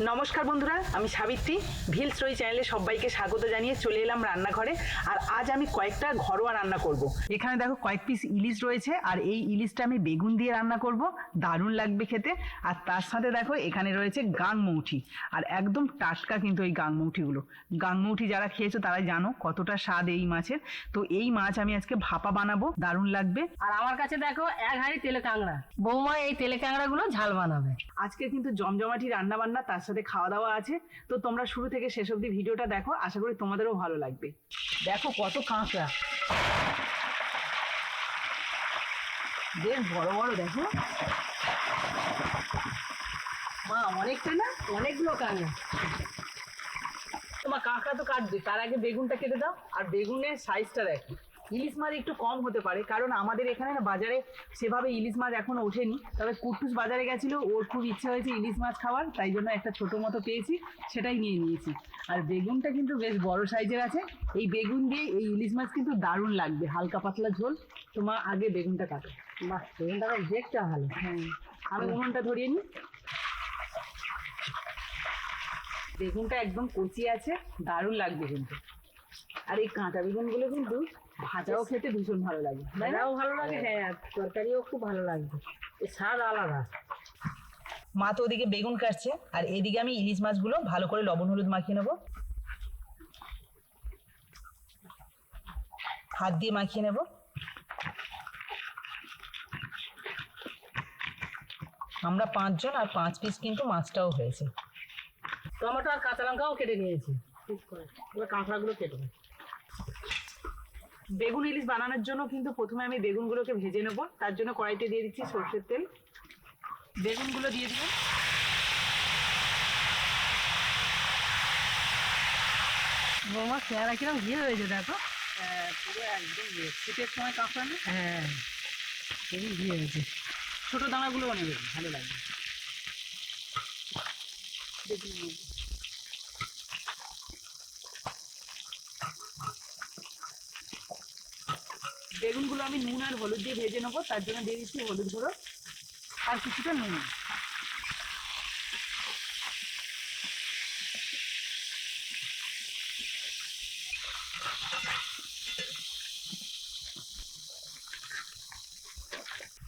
নমস্কার বন্ধুরা, আমি সাবিত্রী। ভিল স্টোরি চ্যানেলে সবাইকে স্বাগত জানিয়ে চলে এলাম রান্নাঘরে। আর আজ আমি কয়েকটা ঘরোয়া রান্না করব। এখানে দেখো কয়েক পিস ইলিশ রয়েছে, আর এই ইলিশটা আমি বেগুন দিয়ে রান্না করব। দারুণ লাগবে খেতে। আর তার সাথে দেখো এখানে রয়েছে গাংমৌঠি আর একদম টাটকা কিন্তু এই গাংমৌঠিগুলো গাংমৌঠি যারা খেয়েছো তারা জানো কতটা স্বাদ এই মাছের। তো এই মাছ আমি আজকে ভাপা বানাবো, দারুণ লাগবে। আর আমার কাছে দেখো এক হাঁড়ি তেলে কাঁকড়া। বৌমা এই তেলে কাঁকড়া গুলো ঝাল বানাবে। আজকে কিন্তু জমজমাটি রান্না বান্না তার সাথে খাওয়া দাওয়া আছে, তো তোমরা শুরু থেকে শেষ অবধি ভিডিওটা দেখো, আশা করি তোমাদেরও ভালো লাগবে। দেখো কত কাঁকড়া। বেশ বড় বড়, দেখো। মা, অনেকটা না? অনেকগুলো কাঁকড়া। তোমার কাঁকড়া তো কাটবে, তার আগে বেগুনটা কেটে দাও, আর বেগুনের সাইজটা দেখো। ইলিশ মাছ একটু কম হতে পারে কারণ আমাদের এখানে না বাজারে সেভাবে ইলিশ মাছ এখনও ওঠেনি। তবে কুটুস বাজারে গেছিল ওর খুব ইচ্ছা হয়েছে ইলিশ মাছ খাওয়ার তাই জন্য একটা ছোট মতো পেয়েছি সেটাই নিয়ে নিয়েছি। আর বেগুনটা কিন্তু বেশ বড় সাইজের আছে এই বেগুন দিয়ে এই ইলিশ মাছ কিন্তু দারুণ লাগবে হালকা পাতলা ঝোল তোমার আগে বেগুনটা কাটো। বাহ বেগুনটা দেখতে ভালো। হ্যাঁ আমি উনুনটা ধরিয়ে নিই। বেগুনটা একদম কচি আছে দারুণ লাগবে কিন্তু। আর এই কাঁচা বেগুনগুলো কিন্তু ভাজাও খেতে ভীষণ ভালো লাগে ভাজাও ভালো লাগে হ্যাঁ। আর তরকারিও খুব ভালো এই স্বাদ আলাদা। মা তো ওদিকে বেগুন কাটছে আর এদিকে আমি ইলিশ মাছগুলো ভালো করে লবণ হলুদ মাখিয়ে নেব। হাত দিয়ে মাখিয়ে নেব। আমরা পাঁচজন আর পাঁচ পিস কিন্তু মাছটাও হয়েছে। টমেটো আর কাঁচা লঙ্কাও কেটে নিয়েছি। কাঁকড়াগুলো কেটে নেব। বেগুন ইলিশ বানানোর জন্য কিন্তু প্রথমে আমি বেগুনগুলোকে ভেজে নেব। তার জন্য কড়াইতে দিয়ে দিচ্ছি সর্ষের তেল। বেগুনগুলো দিয়ে দিব বৌমা চেহারা কিরম ঘিয়ে হয়েছে দেখো। হ্যাঁ, পুরো একদম শীতের সময় কাঁকড়া না হ্যাঁ ঘিয়ে হয়েছে। ছোট দানাগুলো নেবে ভালো লাগবে। বেগুনের বেগুনগুলো আমি নুন আর হলুদ দিয়ে ভেজে নেব তার জন্য দিয়ে দিচ্ছি হলুদ গুঁড়ো আর কিছুটা নুন।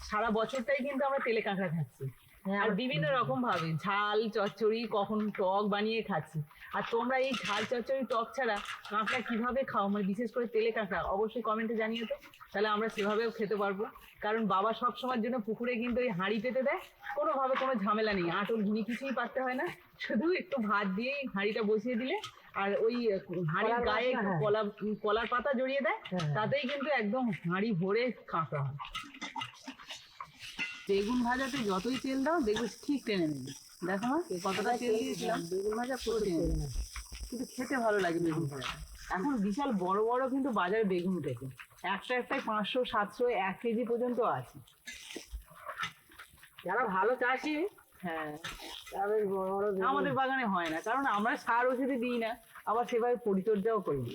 সারা বছরটাই কিন্তু আমরা তেলে কাঁকড়া খাচ্ছি। হ্যাঁ, আর বিভিন্ন রকম ভাবে ঝাল চচ্চড়ি কখন টক বানিয়ে খাচ্ছি। আর তোমরা এই ঝাল চচ্চড়ি টক ছাড়া কাঁকড়া কীভাবে খাও? মানে বিশেষ করে তেলে কাঁকড়া অবশ্যই কমেন্টে জানিয়ে তো। তাহলে আমরা সেভাবেও খেতে পারব। কারণ বাবা সব সময়ের জন্য পুকুরে কিন্তু ওই হাঁড়ি পেতে দেয়। কোনোভাবে কোনো ঝামেলা নেই। আটল ঘুনি কিছুই পারতে হয় না। শুধু একটু ভাত দিয়েই হাঁড়িটা বসিয়ে দিলে। আর ওই হাঁড়ির গায়ে হ্যাঁ। কলা কলার পাতা জড়িয়ে দেয় হ্যাঁ। তাতেই কিন্তু একদম হাঁড়ি ভরে কাঁকড়া হয়। বেগুন ভাজাতে যতই তেল দাও দেখবে ঠিক টেনে নেবে। দেখো মা কতটা তেল দিয়েছিলাম। বেগুন ভাজা পুরো তেল কিন্তু খেতে ভালো লাগে বেগুন ভাজাটা। এখন বিশাল বড় বড় কিন্তু বাজারে বেগুন উঠেছে একটা একটাই পাঁচশো সাতশো এক কেজি পর্যন্ত আছে। যারা ভালো চাষি হ্যাঁ। আমাদের বাগানে হয় না কারণ আমরা সার ওষুধে দিই না। আবার সেভাবে পরিচর্যাও করি না।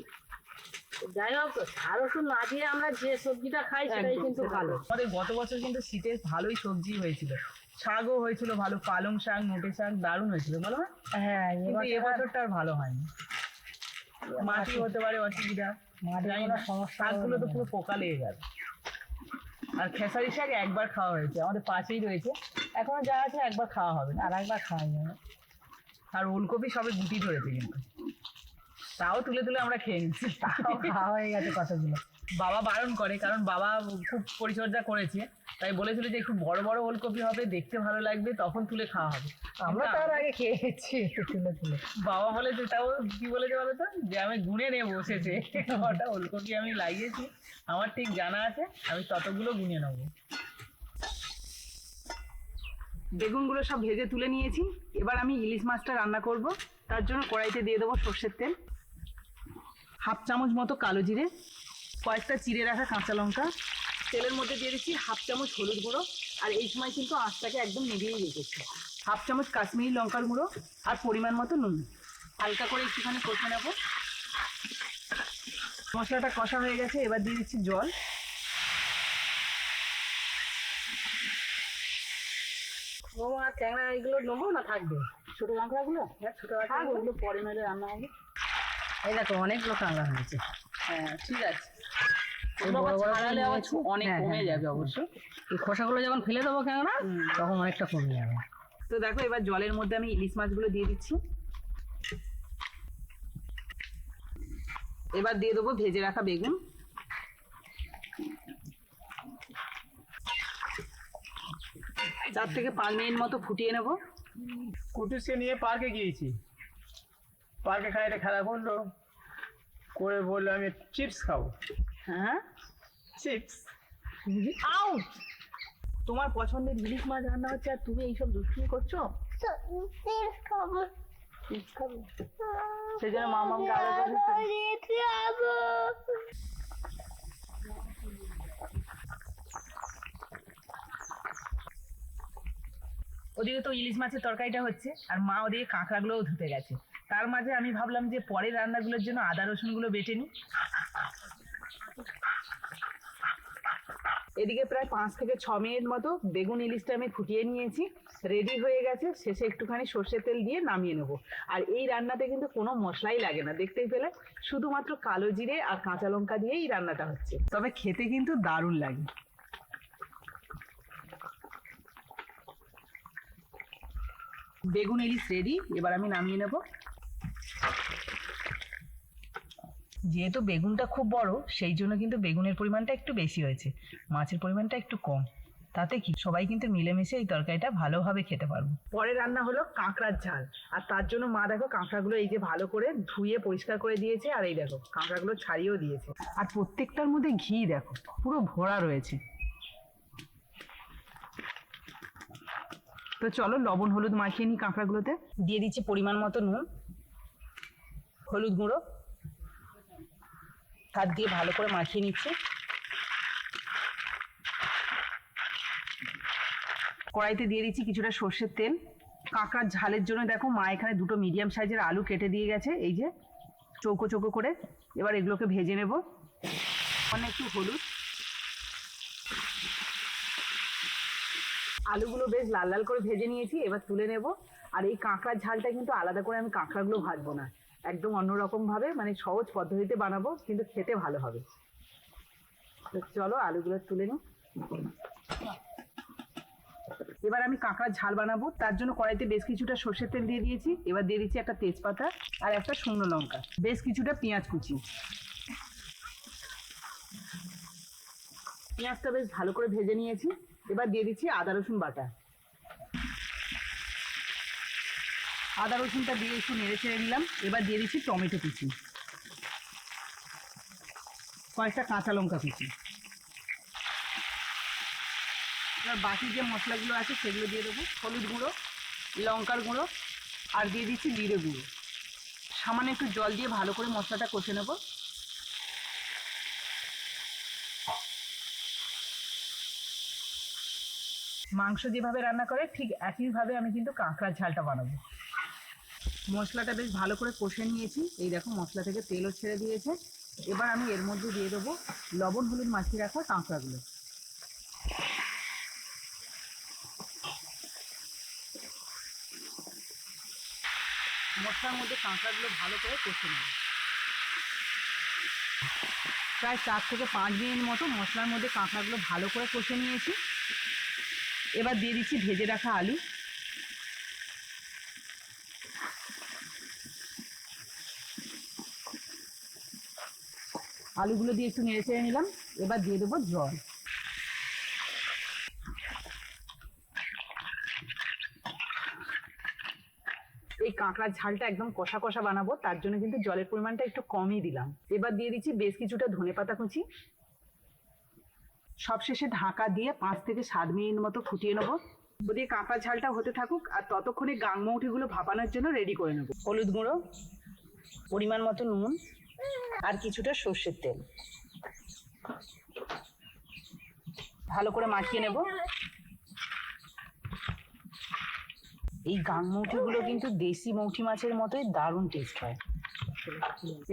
যাই হোক সার ওষুধ না দিয়ে আমরা যে সবজিটা খাই সেটাই কিন্তু ভালো। আমাদের গত বছর কিন্তু শীতে ভালোই সবজি হয়েছিল। শাকও হয়েছিল ভালো পালং শাক নোটে শাক দারুণ হয়েছিল বলো হ্যাঁ কিন্তু এবছর এবছরটা আর ভালো হয়নি। মাটি হতে পারে অসুবিধা। শাকগুলো তো পুরো পোকা লেগে গেছে আর খেসারি শাক একবার খাওয়া হয়েছে আমাদের পাশেই রয়েছে। এখনও যা আছে একবার খাওয়া হবে না। আর একবার খাওয়া যাবে আর ওলকপি সবে গুটি ধরেছে কিন্তু। তাও তুলে তুলে আমরা খেয়ে নিচ্ছি। তাও খাওয়া হয়ে গেছে কতগুলো। বাবা বারণ করে কারণ বাবা খুব পরিচর্যা করেছে। তাই বলেছিল যে একটু বড় বড় ওলকপি হবে দেখতে ভালো লাগবে তখন তুলে খাওয়া হবে। আমরা তার আগে খেয়েছি তুলে তুলে। বাবা বলে যে তাও কি বলেছে বলো তো? যে আমি গুনে নিয়ে বসেছে ওটা ওলকপি আমি লাগিয়েছি আমার ঠিক জানা আছে আমি ততগুলো গুনে নেব। বেগুনগুলো সব ভেজে তুলে নিয়েছি। এবার আমি ইলিশ মাছটা রান্না করব। তার জন্য কড়াইতে দিয়ে দেবো সর্ষের তেল। হাফ চামচ মতো কালো জিরে। কয়েকটা চিড়ে রাখা কাঁচা লঙ্কা। তেলের মধ্যে দিয়ে দিচ্ছি হাফ চামচ হলুদ গুঁড়ো। আর এই সময় কিন্তু আঁচটাকে একদম মিডিয়েই রেখেছি। হাফ চামচ কাশ্মীরি লঙ্কার গুঁড়ো আর পরিমাণ মতো নুন। হালকা করে একটুখানি কষে নেব। মশলাটা কষা হয়ে গেছে এবার দিয়ে দিচ্ছি জল। ট্যাংরা এগুলো নেব না থাকবে? ছোট কাঁকড়াগুলো ছোট থাক। পরে নইলে রান্না হবে। এই দেখো অনেকগুলো কাঁকড়া হয়েছে। হ্যাঁ ঠিক আছে এই ওগুলো বড় আবার বড় ছাড়ালে আবার। অনেক হ্যাঁ, কমে হ্যাঁ, যাবে অবশ্য। এই খোসাগুলো যখন ফেলে দেবো কেননা তখন অনেকটা কমে যাবে। তো দেখো এবার জলের মধ্যে আমি ইলিশ মাছগুলো দিয়ে দিচ্ছি। এবার দিয়ে দেবো ভেজে রাখা বেগুন। চার থেকে পাঁচ মিনিট মতো ফুটিয়ে নেব। কুটুসকে নিয়ে পার্কে গিয়েছি। পার্কে খাইতে খেলা করল করে বলল আমি চিপস খাব। হ্যাঁ? চিপস আউট তোমার পছন্দের ইলিশ মাছ রান্না হচ্ছে আর তুমি এইসব দুষ্টুমি করছ? খাবে। সেই জন্য মামাকে আলাদা ওদিকে তো ইলিশ মাছের তরকারিটা হচ্ছে আর মা ওদিকে কাঁকড়াগুলোও ধুতে গেছে। তার মাঝে আমি ভাবলাম যে পরের রান্নাগুলোর জন্য আদা রসুনগুলো বেটে নিই। এদিকে প্রায় পাঁচ থেকে ছ মিনিট মতো বেগুন ইলিশটা আমি ফুটিয়ে নিয়েছি রেডি হয়ে গেছে, শেষে একটুখানি সর্ষের তেল দিয়ে নামিয়ে নেব। আর এই রান্নাতে কিন্তু কোনো মশলাই লাগে না, দেখতেই পেলে? শুধুমাত্র কালো জিরে আর কাঁচা লঙ্কা দিয়েই রান্নাটা হচ্ছে। তবে খেতে কিন্তু দারুণ লাগে। বেগুন ইলিশ রেডি এবার আমি নামিয়ে নেব। যেহেতু বেগুনটা খুব বড়, সেই জন্য কিন্তু বেগুনের পরিমাণটা একটু বেশি হয়েছে। মাছের পরিমাণটা একটু কম। তাতে কি? সবাই কিন্তু মিলেমিশে এই তরকারিটা ভালোভাবে খেতে পারব। পরে রান্না হলো কাঁকড়ার ঝাল। আর তার জন্য মা দেখো কাঁকড়াগুলো এই যে ভালো করে ধুয়ে পরিষ্কার করে দিয়েছে, আর এই দেখো কাঁকড়াগুলো ছাড়িয়েও দিয়েছে। আর প্রত্যেকটার মধ্যে ঘি দেখো, পুরো ভরা রয়েছে। তো চলো লবণ, হলুদ মাখিয়ে নিই কাঁকড়াগুলোতে। দিয়ে দিচ্ছি পরিমাণ মতো নুন, হলুদ গুঁড়ো। হাত দিয়ে ভালো করে মাখিয়ে নিচ্ছি। কড়াইতে দিয়ে দিচ্ছি কিছুটা সর্ষের তেল। কাঁকড়ার ঝালের জন্য দেখো মা এখানে দুটো মিডিয়াম সাইজের আলু কেটে দিয়ে গেছে, এই যে চৌকো চৌকো করে। এবার এগুলোকে ভেজে নেব। অনেক একটু হলুদ। আলুগুলো বেশ লাল লাল করে ভেজে নিয়েছি, এবার তুলে নেব। আর এই কাঁকড়ার ঝালটা কিন্তু আলাদা করে আমি কাঁকড়াগুলো ভাজবো না। একদম অন্যরকম ভাবে মানে সহজ পদ্ধতিতে বানাবো, কিন্তু খেতে ভালো হবে। তো চলো আলুগুলো তুলে নিই। এবার আমি কাঁকড়ার ঝাল বানাবো। তার জন্য কড়াইতে বেশ কিছুটা সর্ষের তেল দিয়ে দিয়েছি। এবার দিয়ে দিচ্ছি একটা তেজপাতা আর একটা শুকনো লঙ্কা। বেশ কিছুটা পেঁয়াজ কুচি। পেঁয়াজটা বেশ ভালো করে ভেজে নিয়েছি। এবার দিয়ে দিচ্ছি আদা রসুন বাটা। আদা রসুনটা দিয়ে একটু নেড়ে ছেড়ে নিলাম। এবার দিয়ে দিচ্ছি টমেটো কুচি। কয়েকটা কাঁচা লঙ্কা কুচি। এবার বাকি যে মশলাগুলো আছে সেগুলো দিয়ে দেবো। হলুদ গুঁড়ো, লঙ্কার গুঁড়ো, আর দিয়ে দিচ্ছি জিরে গুঁড়ো। সামান্য একটু জল দিয়ে ভালো করে মশলাটা কষে নেব। মাংস যেভাবে রান্না করে ঠিক একইভাবে আমি কিন্তু কাঁকড়ার ঝালটা বানাবো। মশলাটা বেশ ভালো করে কষে নিয়েছি। এই দেখো মশলা থেকে তেলও ছেড়ে দিয়েছে। এবার আমি এর মধ্যে দিয়ে দেবো লবণ, হলুদ মাখিয়ে রাখা কাঁকড়াগুলো। মশলার মধ্যে কাঁকড়াগুলো ভালো করে কষে নেব। প্রায় চার থেকে পাঁচ মিনিট মতো মশলার মধ্যে কাঁকড়াগুলো ভালো করে কষে নিয়েছি। এবার দিয়ে দিচ্ছি ভেজে রাখা আলু। আলুগুলো দিয়ে একটু নেড়ে চেড়ে নিলাম। এবার দিয়ে দেবো জল। এই কাঁকড়ার ঝালটা একদম কষা কষা বানাবো, তার জন্য কিন্তু জলের পরিমাণটা একটু কমই দিলাম। এবার দিয়ে দিচ্ছি বেশ কিছুটা ধনে পাতা কুচি। সবশেষে ঢাকা দিয়ে পাঁচ থেকে সাত মিনিট মতো ফুটিয়ে নেব। ওদিকে কাঁকড়া ঝালটা হতে থাকুক, আর ততক্ষণে গাংমৌটিগুলো ভাপানোর জন্য রেডি করে নেব। হলুদ গুঁড়ো, পরিমাণ মতো নুন আর কিছুটা সর্ষের তেল। ভালো করে মাখিয়ে নেব। এই গাং গাংমৌটিগুলো কিন্তু দেশি মৌটি মাছের মতোই দারুণ টেস্ট হয়।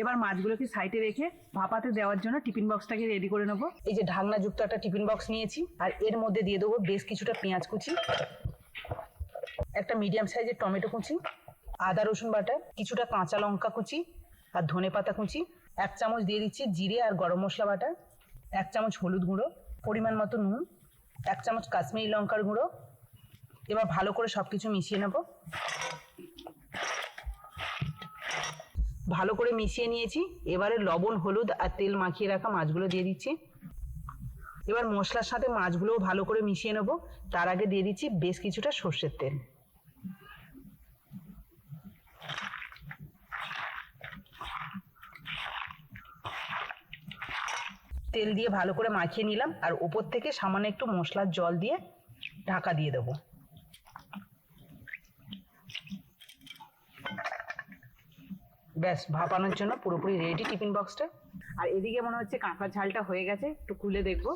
এবার মাছগুলোকে সাইডে রেখে ভাপাতে দেওয়ার জন্য টিফিন বক্সটাকে রেডি করে নেব। এই যে ঢাকনা যুক্ত একটা টিফিন বক্স নিয়েছি, আর এর মধ্যে দিয়ে দেবো বেশ কিছুটা পেঁয়াজ কুচি, একটা মিডিয়াম সাইজের টমেটো কুচি, আদা রসুন বাটা, কিছুটা কাঁচা লঙ্কা কুচি আর ধনে পাতা কুচি, এক চামচ দিয়ে দিচ্ছি জিরে আর গরম মশলা বাটা, এক চামচ হলুদ গুঁড়ো, পরিমাণ মতো নুন, এক চামচ কাশ্মীরি লঙ্কার গুঁড়ো। এবার ভালো করে সব কিছু মিশিয়ে নেব। ভালো করে মিশিয়ে নিয়েছি। এবারে লবণ, হলুদ আর তেল মাখিয়ে রাখা মাছগুলো দিয়ে দিচ্ছি। এবার মশলার সাথে মাছগুলোও ভালো করে মিশিয়ে নেব। তার আগে দিয়ে দিচ্ছি বেশ কিছুটা সর্ষের তেল। তেল দিয়ে ভালো করে মাখিয়ে নিলাম আর উপর থেকে সামান্য একটু মশলার জল দিয়ে ঢাকা দিয়ে দেবো। ব্যাস, ভাপানোর জন্য পুরোপুরি রেডি টিফিন বক্সটা আর এদিকে মনে হচ্ছে কাঁকড়ার ঝালটা হয়ে গেছে, একটু খুলে দেখব।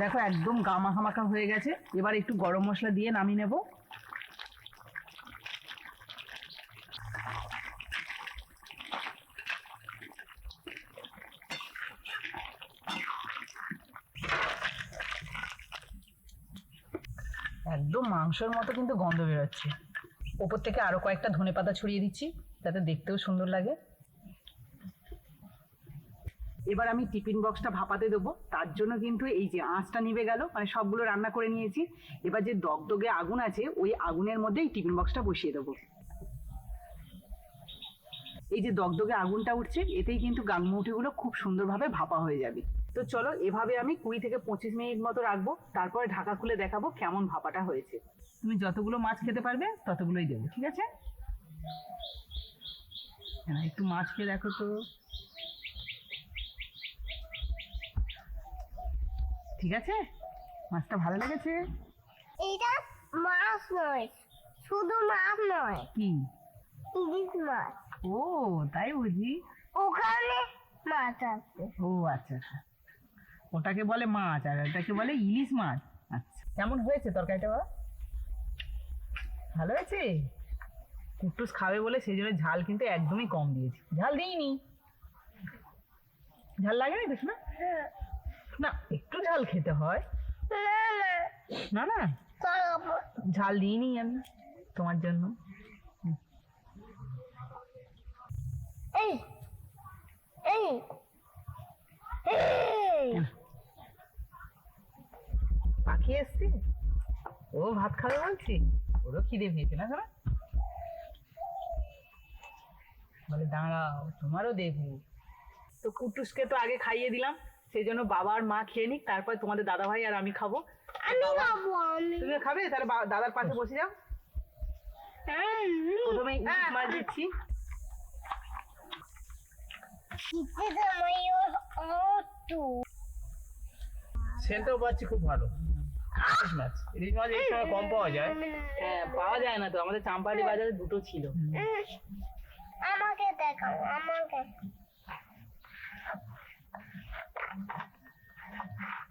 দেখো, একদম গামাখা মাখা হয়ে গেছে। এবার একটু গরম মশলা দিয়ে নামিয়ে নেব একদম মাংসের মতো কিন্তু গন্ধ বেরোচ্ছে। ওপর থেকে আরও কয়েকটা ধনে পাতা ছড়িয়ে দিচ্ছি, যাতে দেখতেও সুন্দর লাগে। এবার আমি টিফিন বক্সটা ভাপাতে দেবো। তার জন্য কিন্তু এই যে আঁচটা নিভে গেল মানে সবগুলো রান্না করে নিয়েছি। এবার যে দগদগে আগুন আছে, ওই আগুনের মধ্যেই টিফিন বক্সটা বসিয়ে দেবো। এই যে দগদগে আগুনটা উঠছে, এতেই কিন্তু গাংমুটিগুলো খুব সুন্দরভাবে ভাপা হয়ে যাবে। তো চলো এভাবে আমি কুড়ি থেকে পঁচিশ মিনিট মতো রাখব তারপরে ঢাকা খুলে দেখাবো কেমন ভাপাটা হয়েছে। তুমি যতগুলো মাছ খেতে পারবে ততগুলোই দেবো ঠিক আছে? হ্যাঁ একটু মাছ খেয়ে দেখো তো। ঠিক আছে? মাছটা ভালো লেগেছে? এটা মাছ নয় শুধু মাছ নয়। কি? ইলিশ মাছ। ও তাই বুঝি? ওখানে মাছ আছে। ও আচ্ছা আচ্ছা। ওটাকে বলে মাছ আর এটাকে বলে ইলিশ মাছ। আচ্ছা কেমন হয়েছে তরকারিটা বাবা? ভালো হয়েছে? কুট্টুস খাবে বলে সেই জন্য ঝাল কিন্তু একদমই কম দিয়েছি। ঝাল দিইনি। ঝাল লাগেনি তো শোনা? না একটু ঝাল খেতে হয়। না না। না না ঝাল দিইনি আমি তোমার জন্য এই এই এই পাখি এসছে ও ভাত খাবে বলছি? ওরও খিদে পেয়েছে না শোনা বলে দাঁড়াও তোমারও দেখব তো কুটুসকে তো আগে খাইয়ে দিলাম সেই জন্য বাবা আর মা খেয়ে নিক তারপর তোমাদের দাদা ভাই আর আমি খাব। আমি খাব তুমি খাবে? তাহলে দাদার পাশে বসে যাও। প্রথমে ইলিশ মাছ দিচ্ছি। খেতে সেন্টও পাচ্ছি খুব ভালো। ইলিশ মাছ ইলিশ মাছ এই সময় কম পাওয়া যায়। হ্যাঁ পাওয়া যায় না তো। আমাদের চাম্পাহাটি বাজারে দুটো ছিল। আমাকে দেখাও আমাকে।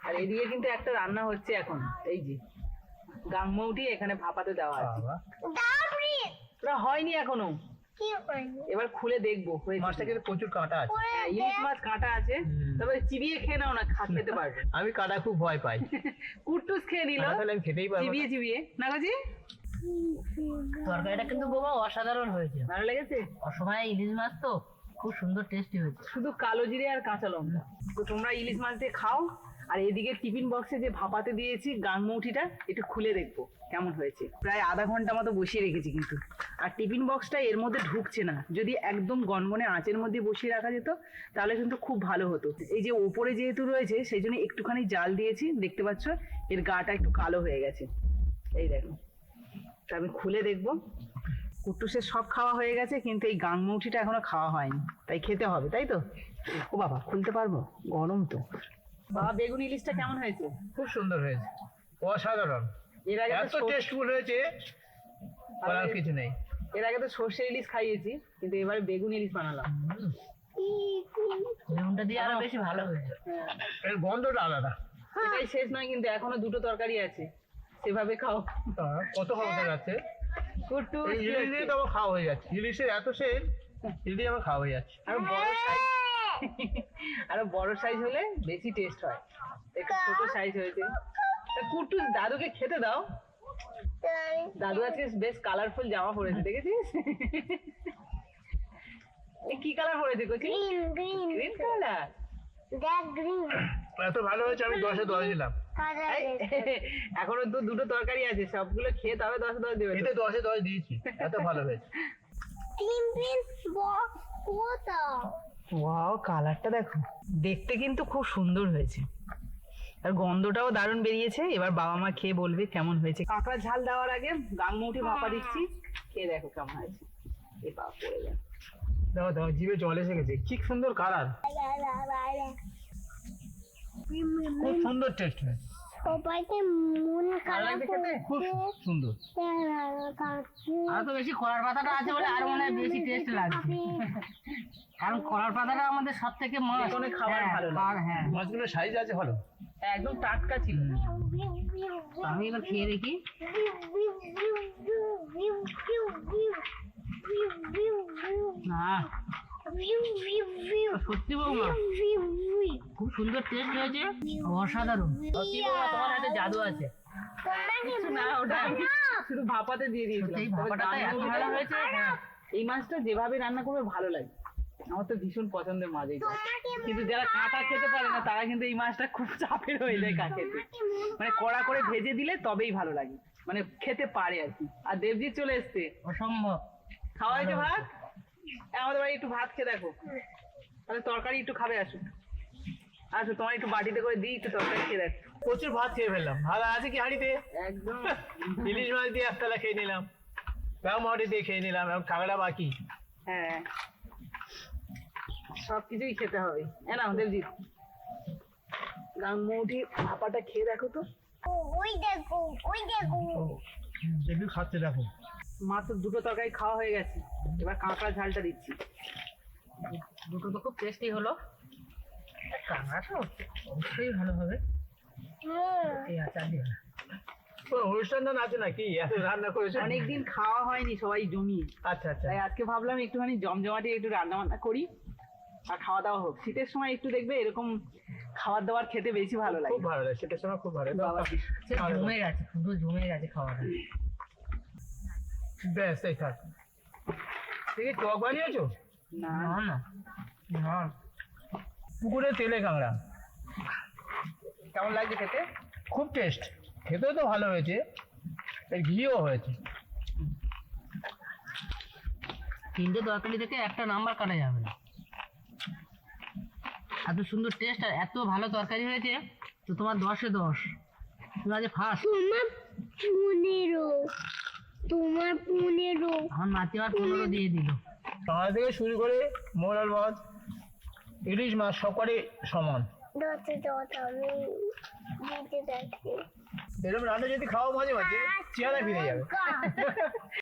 আর এদিকে কিন্তু একটা রান্না হচ্ছে এখন। এই যে গাংমৌটি এখানে ভাপাতে দেওয়া আছে। হয়নি এখনও। এবার খুলে দেখব মাছটা কিন্তু প্রচুর কাঁটা আছে। হ্যাঁ, ইলিশ মাছ কাঁটা আছে তবে চিবিয়ে খেয়ে নাও না খা খেতে পারবে। আমি কাঁটা খুব ভয় পাই। কুটুস খেয়ে নিল। তাহলে আমি খেতেই পারব চিবিয়ে চিবিয়ে। না গাজি? তরকারিটা কিন্তু বাবা অসাধারণ হয়েছে। ভালো লেগেছে? অসময়ে ইলিশ মাছ তো খুব সুন্দর টেস্টি হয়েছে। শুধু কালো জিরে আর কাঁচা লঙ্কা। তো তোমরা ইলিশ মাছ দিয়ে খাও আর এদিকে টিফিন বক্সে যে ভাপাতে দিয়েছি গাংমৌটিটা একটু খুলে দেখব। কেমন হয়েছে? প্রায় আধা ঘণ্টা মতো বসিয়ে রেখেছি কিন্তু। আর টিফিন বক্সটা এর মধ্যে ঢুকছে না। যদি একদম গনগনে আঁচের মধ্যে বসিয়ে রাখা যেত, তাহলে কিন্তু খুব ভালো হতো। এই যে ওপরে যেহেতু রয়েছে, সেই জন্য একটুখানি জাল দিয়েছি, দেখতে পাচ্ছ? এর গাটা একটু কালো হয়ে গেছে। এই দেখো। তা আমি খুলে দেখব। কুট্টুসের সব খাওয়া হয়ে গেছে, কিন্তু এই গাংমৌটিটা এখনও খাওয়া হয়নি। তাই খেতে হবে, তাই তো? ও বাবা, খুলতে পারব? গরম তো। বাবা, বেগুন ইলিশটা কেমন হয়েছে? খুব সুন্দর হয়েছে। অসাধারণ। এর আগে তো এত টেস্টফুল হয়েছে বলার কিছু নেই। এর আগে তো সর্ষে ইলিশ খাইয়েছি কিন্তু এবারে বেগুন ইলিশ বানালাম। বেগুনটা দিয়ে আরও বেশি ভালো হয়েছে। এর গন্ধটা আলাদা। এটাই শেষ নয় কিন্তু এখনও দুটো তরকারি আছে। সেভাবে খাও। কত যাচ্ছে? কুট্টু এই ইলিশ দিয়ে তো আমার খাওয়া হয়ে যাচ্ছে। ইলিশের এত শেষ ইলিশ আমার খাওয়া হয়ে যাচ্ছে। আরও বড় সাইজ আরও বড় সাইজ হলে বেশি টেস্ট হয়। একটু ছোট সাইজ হয়েছে। তা কুট্টু দাদুকে খেতে দাও। দাদু আজকে বেশ কালারফুল জামা পরেছে দেখেছিস? কি কালার পরেছে কচি? গ্রিন গ্রিন গ্রিন কালার এত ভালো হয়েছে আমি দশে দশ দিলাম। এখনও তো দুটো তরকারি আছে সবগুলো খেয়ে তবে দশ দশ দেবে তো। এতে দশে দশ দিয়েছি এত ভালো হয়েছে। ওয়াও কালারটা দেখো। দেখতে কিন্তু খুব সুন্দর হয়েছে। আর গন্ধটাও দারুণ বেরিয়েছে। এবার বাবা মা খেয়ে বলবে কেমন হয়েছে। কাঁকড়া ঝাল দেওয়ার আগে গাঙ্গুটি ভাপা দিচ্ছি। খেয়ে দেখো কেমন হয়েছে। এ পড়ে দাও দেখো দেখো জিভে জল এসে গেছে। কি সুন্দর কালার। খুব সুন্দর টেস্ট হয়েছে। সবাইকে মন খারাপ খুব সুন্দর। আর তো বেশি কলার পাতাটা আছে বলে আর মনে হয় বেশি টেস্ট লাগছে। কারণ কলার পাতাটা আমাদের সব থেকে মাছ যেকোনো খাবার ভালো লাগে। হ্যাঁ। মাছগুলো সাইজ আছে ভালো। একদম টাটকা ছিল। আমি এবার খেয়ে দেখি। না। সত্যি বৌমা। খুব সুন্দর টেস্ট হয়েছে অসাধারণ। সত্যি তোমার হাতে জাদু আছে। না ওটা আমি শুধু ভাপাতে দিয়ে দিয়েছিলাম। এই ভাপাটা এত ভালো হয়েছে। এই মাছটা যেভাবে রান্না করবে ভালো লাগে। আমার তো ভীষণ পছন্দের মাছ এইটা কিন্তু যারা কাঁটা খেতে পারে না তারা কিন্তু এই মাছটা খুব চাপের হয়ে যায় কাঁটা খেতে। মানে কড়া করে ভেজে দিলে তবেই ভালো লাগে। মানে খেতে পারে আর কি। আর দেবজি চলে এসছে। অসম্ভব। খাওয়া হয়েছে ভাত? হ্যাঁ, আমাদের বাড়ি একটু ভাত খেয়ে দেখো। তাহলে তরকারি একটু খাবে আসো আসো তোমার একটু বাটিতে করে দিই একটু তরকারি খেয়ে দেখ। প্রচুর ভাত খেয়ে ফেললাম। ভাত আছে কি হাঁড়িতে? একদম। ইলিশ মাছ দিয়ে একতলা খেয়ে নিলাম। রামহাটি দিয়ে খেয়ে নিলাম এবং কাঁকড়া বাকি। হ্যাঁ। সব কিছুই খেতে হবে। হ্যাঁ না দেবজিৎ। গাংমুঠি ভাপাটা খেয়ে দেখো তো। ওই দেখো ওই দেখো। একটু খাচ্ছে দেখো। মাত্র দুটো তরকারি খাওয়া হয়ে গেছে। এবার কাঁকড়া ঝালটা দিচ্ছি। দুটো তো খুব টেস্টি হলো। কাঁকড়াটা অবশ্যই ভালো হবে এই আচার টান আছে নাকি? এত রান্না করেছে? অনেকদিন খাওয়া হয়নি সবাই জমিয়ে আচ্ছা আচ্ছা। তাই আজকে ভাবলাম একটুখানি জমজমাটি একটু রান্না বান্না করি আর খাওয়া দাওয়া হোক। শীতের সময় একটু দেখবে এরকম খাবার দাবার খেতে বেশি ভালো লাগে। খুব ভালো লাগে সেটার সময় খুব ভালো লাগে। জমে গেছে পুরো জমে গেছে খাওয়াটা। ব্যাস এই থাক। দেখি টক বানিয়েছো? না। না না না। পুকুরে তেলে কাঁকড়া। কেমন লাগছে খেতে? খুব টেস্ট খেতেও তো ভালো হয়েছে। এর ঘিও হয়েছে। তিনটে তরকারি থেকে একটা নাম্বার কাটা যাবে না। এত সুন্দর টেস্ট আর এত ভালো তরকারি হয়েছে তো তোমার দশে দশ। তুমি আজ ফার্স্ট তোমার পনেরো। তোমার পনেরো। আমার নাতি আর পনেরো দিয়ে দিল। কাঁকড়া থেকে শুরু করে মোরাল মাছ ইলিশ মাছ সবকটাই সমান। এরকম রান্না যদি খাওয়া মাঝে মাঝে চেহারা ফিরে যাবে। আচ্ছা।